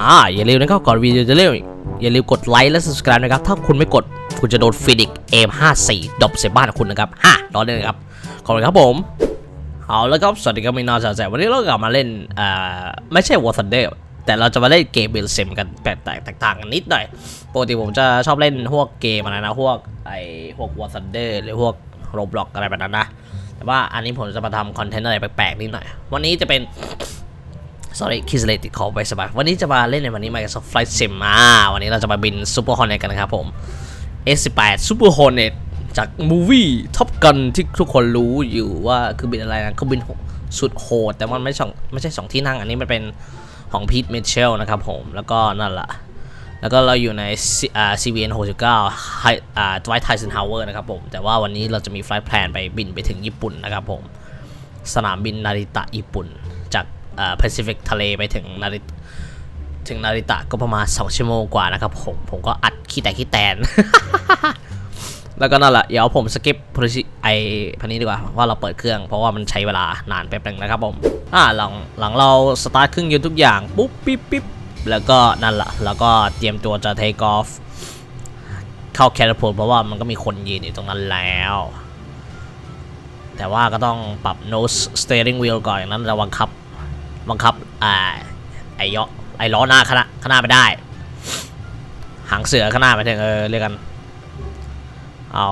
อ่าอย่าลืมนะครับก่อนวิดีโอจะเริ่มอีกอย่าลืมกดไลค์และ subscribe นะครับ ถ้าคุณไม่กดคุณจะโดนฟินิกเอม54ดรอปเซบ้านของคุณนะครับฮ่ารอเลยนะครับ ขอบคุณครับผม เอาแล้วครับสวัสดีครับมีนอนสาวแสวันนี้เรากลับมาเล่นอ่าไม่ใช่ War Thunder แต่เราจะมาเล่นเกมเบลเซมกันแตกแตกต่างกันนิดหน่อยปกติผมจะชอบเล่นพวกเกมอะไรนะพวกไอ้พวก War Thunder หรือพวก Roblox อะไรแบบนั้นนะแต่ว่าอันนี้ผมจะมาทำคอนเทนต์อะไรแปลกๆนิดหน่อย วันนี้จะเป็น sorry คิสเลติดคอไปสบายวันนี้จะมาเล่นในวันนี้ Microsoft Flight Sim อ่าวันนี้เราจะมาบิน Super Hornet กันนะครับผม S18 Super Hornet จากมูวี่ Top Gun ที่ทุกคนรู้อยู่ว่าคือบินอะไรนะคือบินสุดโหด แต่มันไม่สองไม่ใช่สองที่นั่ง อันนี้มันเป็นของพีทเมเชลนะครับผม แล้วก็นั่นแหละแล้วก็เราอยู่ใน C- อ่า CVN 69 Hi- อ่า Dwight Eisenhower นะครับผม แต่ว่าวันนี้เราจะมีไฟล์แพลนไปบินไปถึงญี่ปุ่นนะครับผม สนามบินนาริตะญี่ปุ่น จากอ่า Pacific ทะเลไปถึงนาริถึงนาริตะก็ประมาณ 2 ชั่วโมงกว่านะครับผม ผมก็อัดขี้แต่ขี้แตน แล้วก็นั่นแหละ เดี๋ยวผมสกิปพลิไอพันนี้ดีกว่าว่าเราเปิดเครื่อง เพราะว่ามันใช้เวลานานแป๊บนึงนะครับผม อ่าหลังหลังเราสตาร์ทเครื่องยนต์ทุกอย่าง ปุ๊บปิ๊บปิ๊บแล้วก็นั่นแหละ แล้วก็เตรียมตัวจะเทคออฟเข้าแคท a พ u l เพราะว่ามันก็มีคนยืนอยู่ตรงนั้นแล้ว แต่ว่าก็ต้องปรับ nose steering wheel ก่อนอย่างนั้นจะบังครับ บังคับอ่าไอ้ยอไอ้ล้อหน้าข้างหน้าข้างหน้าไม่ได้ หางเสือข้างหน้าไปถึงเออเรียกกัน เอา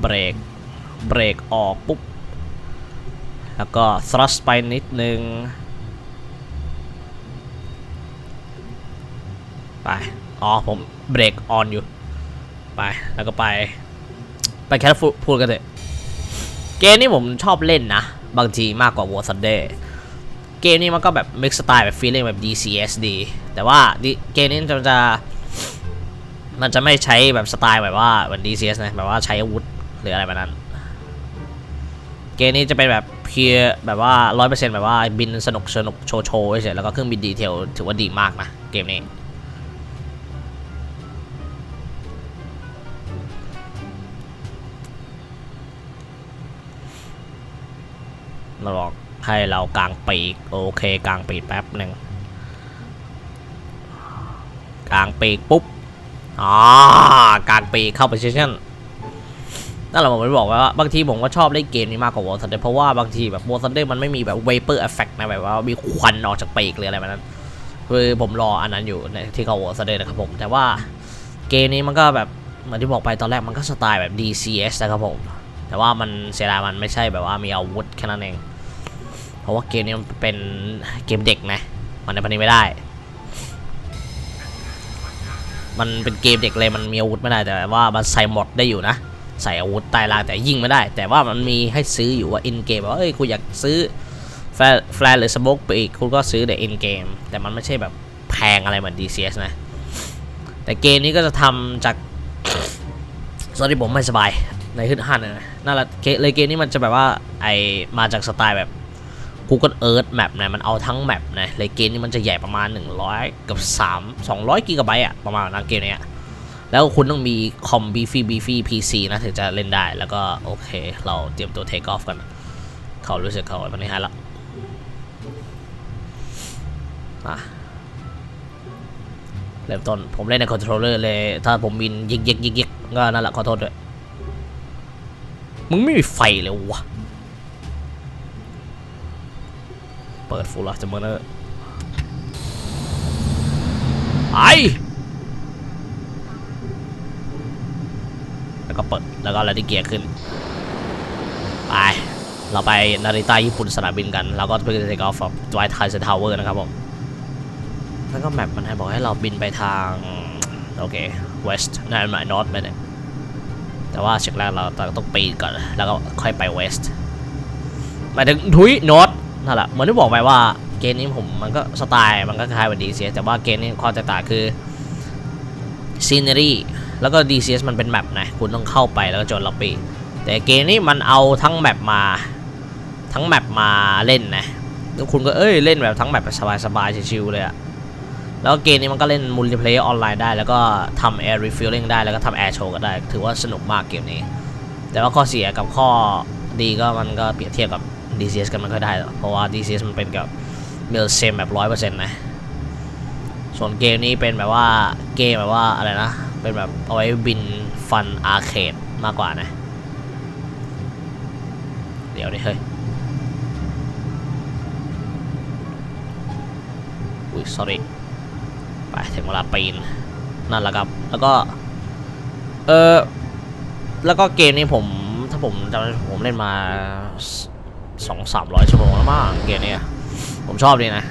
เบรกเบรกออกปุ๊บ แล้วก็ thrust ไปนิดนึง ไป อ๋อ ผมเบรกออนอยู่ ไป แล้วก็ไป ไปแคทพูดกันเถอะ เกมนี้ผมชอบเล่นนะ บางทีมากกว่า War Thunder เกมนี้มันก็แบบ mix สไตล์แบบ feeling แบบ DCS ดีแต่ว่าเกมนี้จะจะ มันจะไม่ใช้แบบสไตล์แบบว่าเหมือน DCS นะแบบว่าใช้อาวุธหรืออะไรแบบนั้น เกมนี้จะเป็นแบบเพียแบบว่า100%แบบว่าบินสนุกสนุกโชว์โชว์เฉยๆแล้วก็เครื่องบินดีเทลถือว่าดีมากนะเกมนี้เราบอก ให้เรากางปีกโอเคกางปีกแป๊บหนึ่งกางปีกปุ๊บอ๋อกางปีกเข้า position นั่นแหละผมไม่บอกไว้ว่าบางทีผมก็ชอบเล่นเกมนี้มากกว่า War Thunder เพราะว่าบางทีแบบ War Thunder มันไม่มีแบบ vapor effect นะแบบว่ามีควันออกจากปีกหรืออะไรแบบนั้น คือผมรออันนั้นอยู่ในที่เขา War Thunder นะครับผม แต่ว่าเกมนี้มันก็แบบเหมือนที่บอกไปตอนแรกมันก็สไตล์แบบ DCS นะครับผม แต่ว่ามันเสียดายมันไม่ใช่แบบว่ามีอาวุธแค่นั้นเอง เพราะว่าเกมนี้มันเป็นเกมเด็กนะมันในพันนี้ไม่ได้ มันเป็นเกมเด็กเลยมันมีอาวุธไม่ได้แต่ว่ามันใส่หมดได้อยู่นะ ใส่อาวุธใต้ล่างแต่ยิงไม่ได้ แต่ว่ามันมีให้ซื้ออยู่ว่าอินเกมว่าเอ้ยคุณอยากซื้อแฟร์แฟร์หรือสโมกไปอีกคุณก็ซื้อแต่อินเกมแต่มันไม่ใช่แบบแพงอะไรเหมือน DCS นะ แต่เกมนี้ก็จะทำจากตอนที่ผมไม่สบายในขึ้นหันนะนั่นแหละเลยเกมนี้มันจะแบบว่าไอมาจากสไตล์แบบ Google Earth Map นะมันเอาทั้งแมปนะเลยเกมนี้มันจะใหญ่ประมาณ 100 กับ 3 200กิกะไบต์อะประมาณนั้นเกมเนี้ยแล้วคุณต้องมีคอมบีฟีบีฟีพีซีนะถึงจะเล่นได้แล้วก็โอเค เราเตรียมตัวเทคออฟกัน เขารู้สึกเขาวันนี้ฮะละอะเริ่มต้นผมเล่นในคอนโทรลเลอร์เลย ถ้าผมบินยิกยิกยิกยิกก็นั่นแหละขอโทษด้วย มึงไม่มีไฟเลยวะ เปิดฟูลออฟเมอร์ไอแล้วก็เปิดแล้วก็อะไรที่เกียร์ขึ้น ไป เราไปนาริตาญี่ปุ่นสนามบินกัน แล้วก็เพื่อจะเทคออฟจอยไทเซนทาวเวอร์นะครับผมแล้วก็แมปมันให้บอกให้เราบินไปทาง โอเค west นั่นหมาย north ไปเนี่ยแต่ว่าเช็คแรกเราต้องปีนก่อน แล้วก็ค่อยไป west หมายถึงทุย north นั่นแหละเหมือนที่บอกไปว่าเกมนี้ผมมันก็สไตล์มันก็คล้ายกับ DCS แต่ว่าเกมนี้ความแตกต่างคือ scenery แล้วก็ DCS มันเป็นแมปนะคุณต้องเข้าไปแล้วก็จนล็อบบี้แต่เกมนี้มันเอาทั้งแมปมาทั้งแมปมาเล่นนะแล้วคุณก็เอ้ยเล่นแบบทั้งแมปแบบสบายๆชิวๆเลยอะแล้วเกมนี้มันก็เล่นมัลติเพลย์ออนไลน์ได้ แล้วก็ทำ air refueling ได้แล้วก็ทำ air show ก็ได้ ถือว่าสนุกมากเกมนี้ แต่ว่าข้อเสียกับข้อดีก็มันก็เปรียบเทียบกับ DCS กันมันก็ได้หรอกเพราะว่า DCS มันเป็นกับเมลเซมแบบร้อยเปอร์เซ็นต์นะ ส่วนเกมนี้เป็นแบบว่าเกมแบบว่าอะไรนะ เป็นแบบเอาไว้บินฟันอาร์เคดมากกว่านะ เดี๋ยวดิเฮ้ยอุ้ย sorry ไปถึงเวลาปีน นั่นแหละครับ แล้วก็ เออแล้วก็เกมนี้ผมถ้าผมจำผมเล่นมา สองสามร้อยชั่วโมงแล้วมั้งเกมนี้ผมชอบดีนะ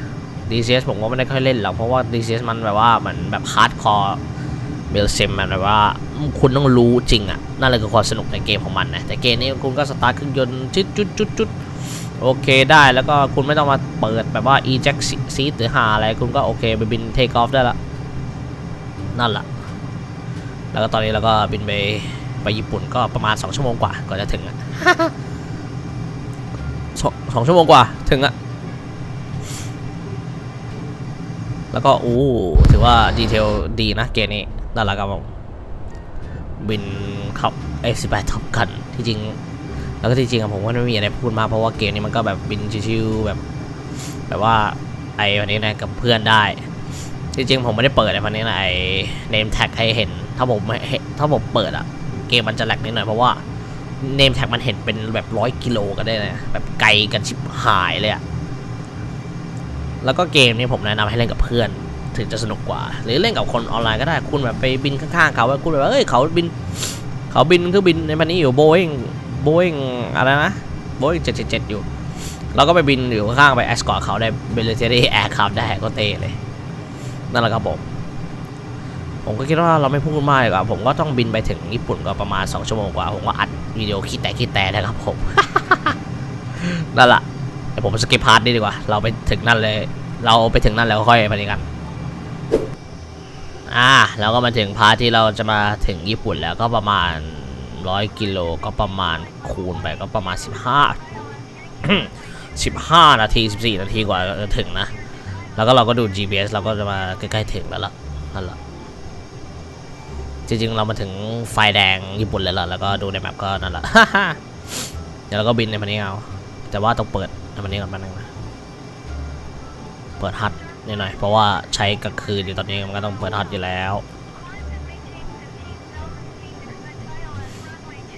DCS ผมก็ไม่ได้ค่อยเล่นหรอกเพราะว่า DCS มันแบบว่าเหมือนแบบฮาร์ดคอร์เบลเซมมันแบบว่าคุณต้องรู้จริงอะนั่นเลยคือความสนุกในเกมของมันนะแต่เกมนี้คุณก็สตาร์ทเครื่องยนต์จุดจุดจุดจุดโอเคได้แล้วก็คุณไม่ต้องมาเปิดแบบว่า eject seat หรือหาอะไรคุณก็โอเคไปบิน take off ได้ละนั่นแหละแล้วก็ตอนนี้เราก็บินไปไปญี่ปุ่นก็ประมาณ 2 ชั่วโมงกว่าก่อนจะถึงอะ สองสองชั่วโมงกว่าถึงอะแล้วก็อู้ถือว่าดีเทลดีนะเกมนี้นั่นแหละครับผมบินขับ F18 ท็อปกันที่จริง แล้วก็ที่จริงอะผมก็ไม่มีอะไรพูดมากเพราะว่าเกมนี้มันก็แบบบินชิวๆแบบ แบบว่าไอ้วันนี้นะกับเพื่อนได้ที่จริงผมไม่ได้เปิดไอ้พันนี้นะไอ้ name tag ให้เห็น ถ้าผมไม่ถ้าผมเปิดอะเกมมันจะแหลกนิดหน่อยเพราะว่า name tag มันเห็นเป็นแบบร้อยกิโลกันได้นะแบบไกลกันชิบหายเลยอะแล้วก็เกมนี้ผมแนะนำให้เล่นกับเพื่อนถึงจะสนุกกว่า หรือเล่นกับคนออนไลน์ก็ได้คุณแบบไปบินข้างๆเขาคุณแบบว่าเอ้ยเขาบิน เขาบินเครื่องบินในพันนี้อยู่โบอิงโบอิงอะไรนะโบอิงเจ็ดเจ็ดเจ็ดอยู่เราก็ไปบินอยู่ข้างๆไปแอสกอร์เขาได้เบลเทอรี่แอร์คราฟได้ก็เตะเลยนั่นแหละครับผม ผมก็คิดว่าเราไม่พูดมากดีกว่าผมก็ต้องบินไปถึงญี่ปุ่นก็ประมาณ 2 ชั่วโมงกว่า ผมก็อัดวิดีโอคิดแต่คิดแต่นะครับผม นั่นแหละเดี๋ยวผมสกิปพาร์ทนี้ดีกว่า เราไปถึงนั่นเลย เราไปถึงนั่นแล้วค่อยไปกัน อ่าเราก็มาถึงพาร์ทที่เราจะมาถึงญี่ปุ่นแล้วก็ประมาณ100กิโลก็ประมาณคูณไปก็ประมาณ 15 15 นาที 14 นาทีกว่าจะถึงนะ แล้วก็เราก็ดู GPS เราก็จะมาใกล้ๆถึงแล้วล่ะนั่นแหละ จริงๆ เรามาถึงไฟแดงญี่ปุ่นแล้วล่ะแล้วก็ดูในแมปก็นั่นแหละ เดี๋ยวเราก็บินในมันนี้เอา แต่ว่าต้องเปิดในมันนี้ก่อนแป๊บนึงนะเปิดฮัทนิดหน่อยเพราะว่าใช้กลางคืนอยู่ตอนนี้มันก็ต้องเปิดฮัทอยู่แล้ว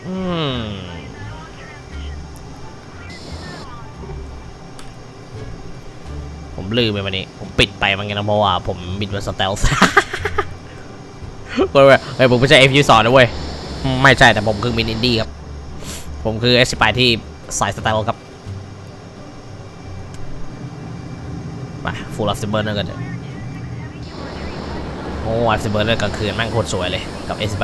อืมผมลืมไปวันนี้ ผมปิดไปมันไงนะเพราะว่าผมบินมาสเตลส์ ก็แบบเฮ้ยผมไม่ใช่ F 2นะเว้ย ไม่ใช่แต่ผมคือมินอินดี้ครับ ผมคือ S 8ที่สายสเตล์ครับ ไป full of the burner กันเถอะโอ้ f the burner กลางคืนแม่งโคตรสวยเลยกับ S 8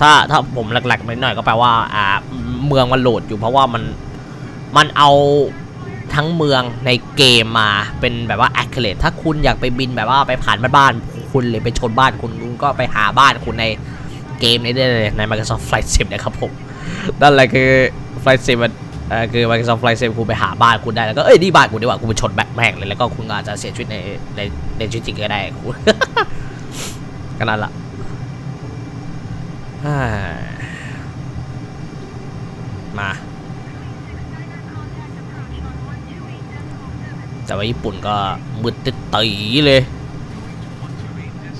ถ้าถ้าผมหลักๆหน่อยก็แปลว่า อ่า เมืองมันโหลดอยู่เพราะว่ามันมันเอา ทั้งเมืองในเกมมาเป็นแบบว่า accurate ถ้าคุณอยากไปบินแบบว่าไปผ่านบ้านคุณหรือไปชนบ้านคุณคุณก็ไปหาบ้านคุณในเกมนี้ได้เลยใน Microsoft Flight Sim นะครับผมนั่นแหละคือ Flight Sim มันคือ Microsoft Flight Sim คุณไปหาบ้านคุณได้แล้วก็เอ้ยนี่บ้านกูดีกว่ากูไปชนแบกแม่งเลยแล้วก็คุณอาจจะเสียชีวิตในในในชีวิตจริงก็ได้คุณก็นั่นละมา แต่ว่าญี่ปุ่นก็มืดตึ๊ดตีเลย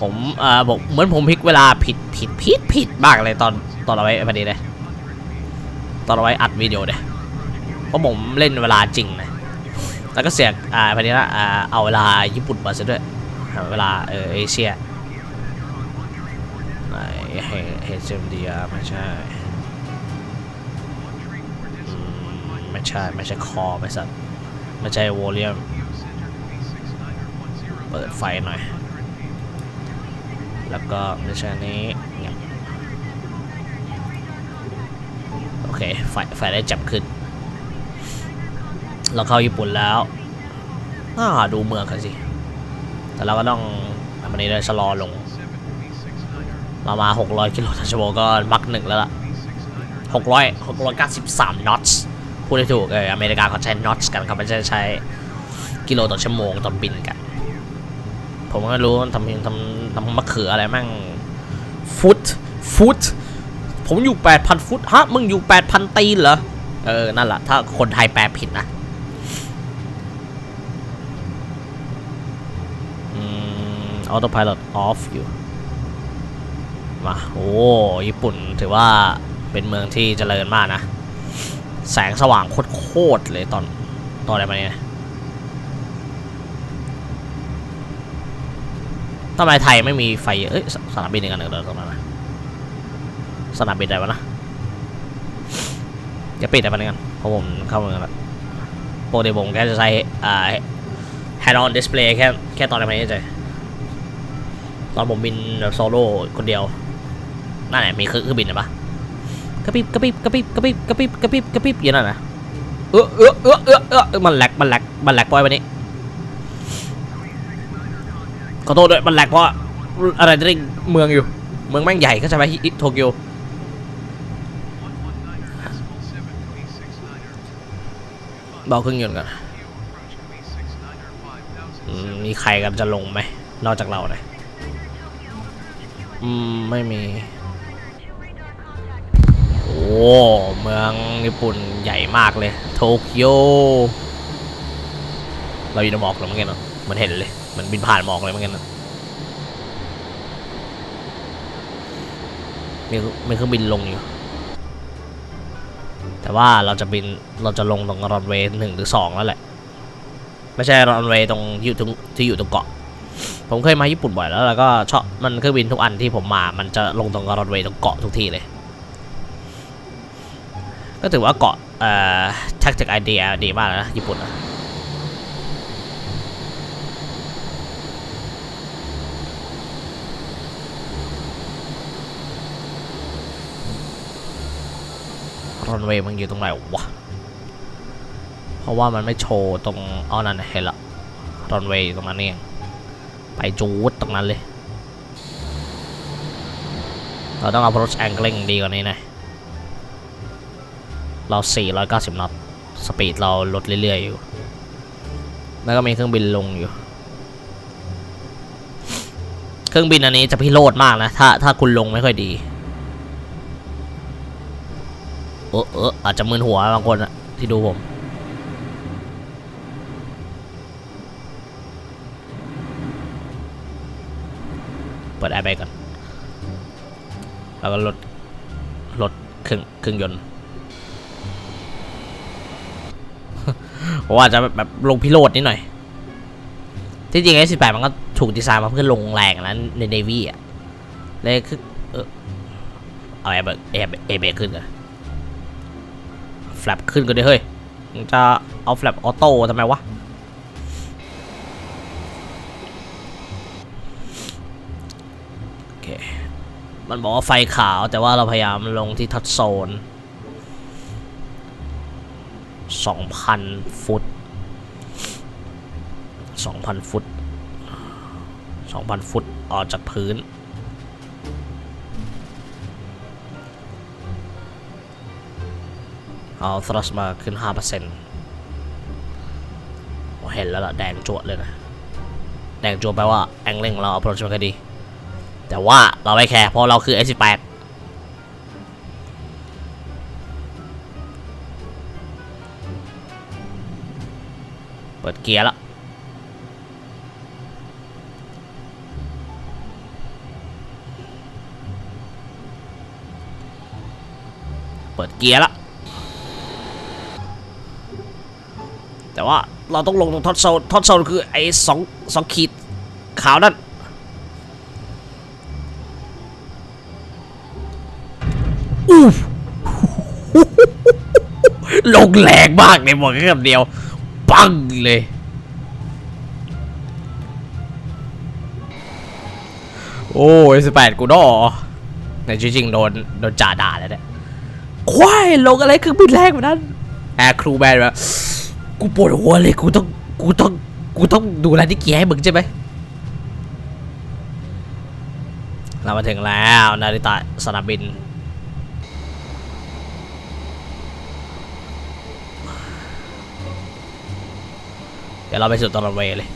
ผมอ่าบอกเหมือนผมพลิกเวลาผิดผิดผิดผิดมากเลยตอนตอนเอาไว้พอดีเลยตอนเอาไว้อัดวิดีโอเลยเพราะผมเล่นเวลาจริงนะแล้วก็เสียกอ่าพอดีละอ่าเอาเวลาญี่ปุ่นมาซะด้วยเวลาเออเอเชียไหนเฮเซมดียไม่ใช่ไม่ใช่ ไม่ใช่คอไม่สัตว์ไม่ใช่วอลเลียม เปิดไฟหน่อย แล้วก็ไม่ใช่นี้โอเค ไฟ ไฟได้จับขึ้น เราเข้าญี่ปุ่นแล้วอ่าดูเมืองกันสิ แต่เราก็ต้องทำอันนี้เลยชะลอลง เรามา 600 กิโลต่อชั่วโมงก็มักหนึ่งแล้วล่ะ 600 693 knots พูดได้ถูกเอออเมริกาเขาใช้ knots กันเขาไม่ใช่ใช้กิโลต่อชั่วโมงต่อบินกัน ผมก็รู้ทำเพลงทำทำมะเขืออะไรมั่งฟุตฟุตผมอยู่แปดพันฟุตฮะมึงอยู่แปดพันตีนเหรอ เออ นั่นแหละถ้าคนไทยแปลผิดนะออโต้พายโลดออฟอยู่ มา โอ้ ญี่ปุ่นถือว่าเป็นเมืองที่เจริญมากนะ แสงสว่างโคตรเลยตอน ตอนอะไรมาเนี่ย ทำไมไทยไม่มีไฟเอ้ยสสนามบินอีกอันหนึ่งเลยตรงนั้นนะสนามบินอะไรวะนะอย่าปิดอะไรกันเพราะผมเข้าเมืองแล้วปกติผมแค่จะใช้อ่า head on display แค่แค่ตอนอะไมาเนี่ยเฉยตอนผมบินแบบโซโล่คนเดียวนั่นแหละมีเครื่องเครื่องบินนะปะกระพริบกระพริบกระพริบกระพริบกระพริบกระพริบกระพริบอย่างนั้นนะเออเออเออเออเออมันแหลกมันแหลกมันแหลกปล่อยวันนี้ ขอโทษด้วยมันแหลกเพราะอะไรจะได้เมืองอยู่ เมืองแม่งใหญ่ก็ใช่ไหมฮิโตเกียวเบาเครื่องยนต์กันอืมมีใครกันจะลงไหมนอกจากเราเลยอืม ไม่มี โอ้เมืองญี่ปุ่นใหญ่มากเลย โตเกียวเราอยู่ในหมอกแล้วเหมือนกันเนาะเหมันเห็นเลยเห มันบินผ่านหมอกเลยเหมือนกันนะมีมีเครื่องบินลงอยู่แต่ว่าเราจะบินเราจะลงตรงรันเวย์หนึ่งหรือสองแล้วแหละ ไม่ใช่รันเวย์ตรงอยู่ตรงที่อยู่ตรงเกาะ ผมเคยมาญี่ปุ่นบ่อยแล้วแล้วก็ชอบมันเครื่องบินทุกอันที่ผมมา มันจะลงตรงรันเวย์ตรงเกาะทุกที่เลย ก็ถือว่าเกาะเอ่อ tactic idea ดีมากนะญี่ปุ่นนะ รันเวย์มันอยู่ตรงไหนวะ เพราะว่ามันไม่โชว์ตรงอ้อนั่นเห็นละรันเวย์ตรงนั้นเอง ไปจูดตรงนั้นเลย เราต้อง approach angling ดีกว่านี้นะ เรา 490น็อต สปีดเราลดเรื่อยๆอยู่ แล้วก็มีเครื่องบินลงอยู่ เครื่องบินอันนี้จะพิโรธมากนะ ถ้าถ้าคุณลงไม่ค่อยดี เออเอออาจจะมึนหัวบางคนอะที่ดูผมเปิดแอร์แบกก่อนแล้วก็ลดลดเครื่องเครื่องยนต์ผมว่าจจะแบบลงพิโรดนิดหน่อย ที่จริง S18 มันก็ถูกดีไซน์มาเพื่อลงแรงนะในเนวีอะเลยคือเออเอาแอร์เบรกแอร์แอร์เบรกขึ้นกัน แฟลปขึ้นก็ได้เฮ้ยจะเอาแฟลปออโต้ทำไมวะโอเคมันบอกว่าไฟขาวแต่ว่าเราพยายามลงที่ทัชโซน 2,000 ฟุต 2,000 ฟุต 2,000 ฟุตออกจากพื้น เอา thrust มาขึ้น5%โอ้เห็นแล้วล่ะ แดงจวดเลยนะ แดงจวดแปลว่า แองเล่งเรา approach มันดี แต่ว่าเราไม่แคร์เพราะเราคือ S18 เปิดเกียร์แล้วเปิดเกียร์แล้ว เราต้องลงตรงท็อตโซนท็อตโซนคือไอ้สองสองขีดขาวนั่นอู้ลงแรงมากเลยบอกแค่คำเดียว ปังเลย โอ้ยสิบแปดกูดอในจริงๆโดนโดนจ่าด่าแล้วเนี่ยควายลงอะไรเครื่องบินแรงแบบนั้นแอร์ครูแมนแบบ กูปวดหัวเลยกูต้องกูต้องกูต้องดูแลที่เกียให้มึงใช่ไหมเรามาถึงแล้วนาริตะสนามบินเดี๋ยวเราไปสุดตอนรันเวเลย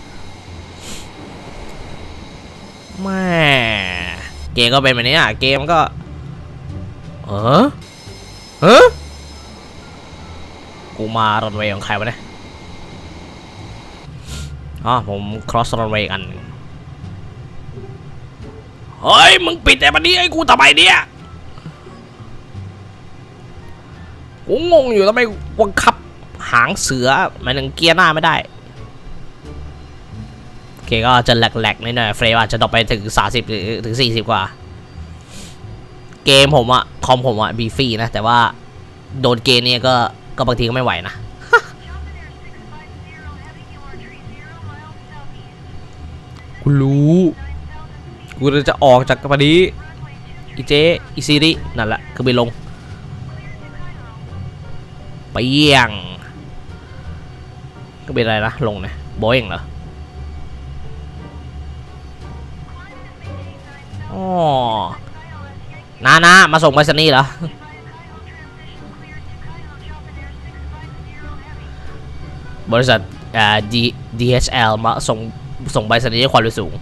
แม่เกมก็เป็นแบบนี้อะเกมก็เออเออกูมารันเวย์ของใครวะเนี่ย อ๋อผม cross runway กันเฮ้ย มึงปิดแต่บันนี้ไอ้กูทำไมเนี่ยกูงงอยู่ทำไมบังคับหางเสือหมายถึงเกียร์หน้าไม่ได้ โอเคก็จะแหลกๆนิดหน่อยเฟรมอาจจะตกไปถึง 30 หรือถึง 40 กว่า เกมผมอะคอมผมอะบีฟรีนะ แต่ว่าโดนเกมเนี่ยก็ก็บางทีก็ไม่ไหวนะ กูรู้ กูจะออกจากกระนี้ อีเจ อีซีรีนั่นแหละคือไปลงไปเยี่ยง ก็เป็นอะไรนะ ลงนะโบเองเหรออ๋อนานามาส่งไปสนีย์เหรอบริษัทอ่า DHL มาส่ง ส่งใบสนีย์ด้วยความเร็วสูง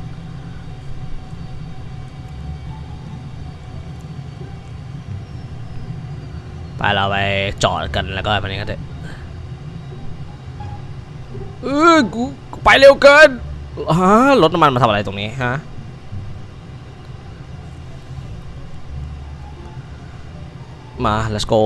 ไปเราไปจอดกันแล้วก็ไปนี้กันเถอะเออกูกูไปเร็วเกินฮะรถน้ำมันมาทำอะไรตรงนี้ฮะมา let's go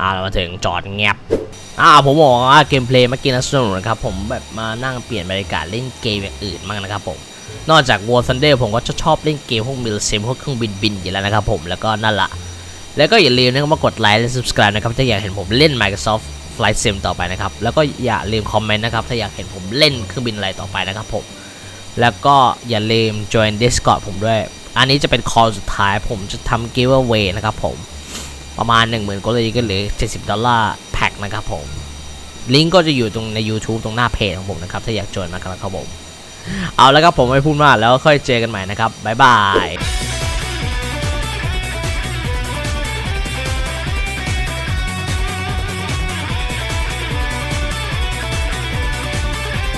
อ่าเรามาถึงจอดแงบอ่าผมบอกว่าเกมเพลย์เมื่อกี้นะสนุกนะครับ ผมแบบมานั่งเปลี่ยนบรรยากาศเล่นเกมอย่างอื่นบ้างนะครับผมนอกจาก War Thunder ผมก็ชอบเล่นเกมพวกมิลเซมพวกเครื่องบินบินอยู่แล้วนะครับผมแล้วก็นั่นละแล้วก็อย่าลืมนะครับมากดไลค์และ subscribe นะครับถ้าอยากเห็นผมเล่น Microsoft Flight Sim ต่อไปนะครับ แล้วก็อย่าลืมคอมเมนต์นะครับ ถ้าอยากเห็นผมเล่นเครื่องบินอะไรต่อไปนะครับผม แล้วก็อย่าลืม join Discord ผมด้วย อันนี้จะเป็น call สุดท้ายผมจะทำ giveaway นะครับผม ประมาณ 10,000ก็เลยก็เหลือ 70 ดอลลาร์แพ็คนะครับผม ลิงก์ก็จะอยู่ตรงใน YouTube ตรงหน้าเพจของผมนะครับ ถ้าอยาก join มากันนะครับผม เอาแล้วครับผมไม่พูดมากแล้วค่อยเจอกันใหม่นะครับบ๊ายบาย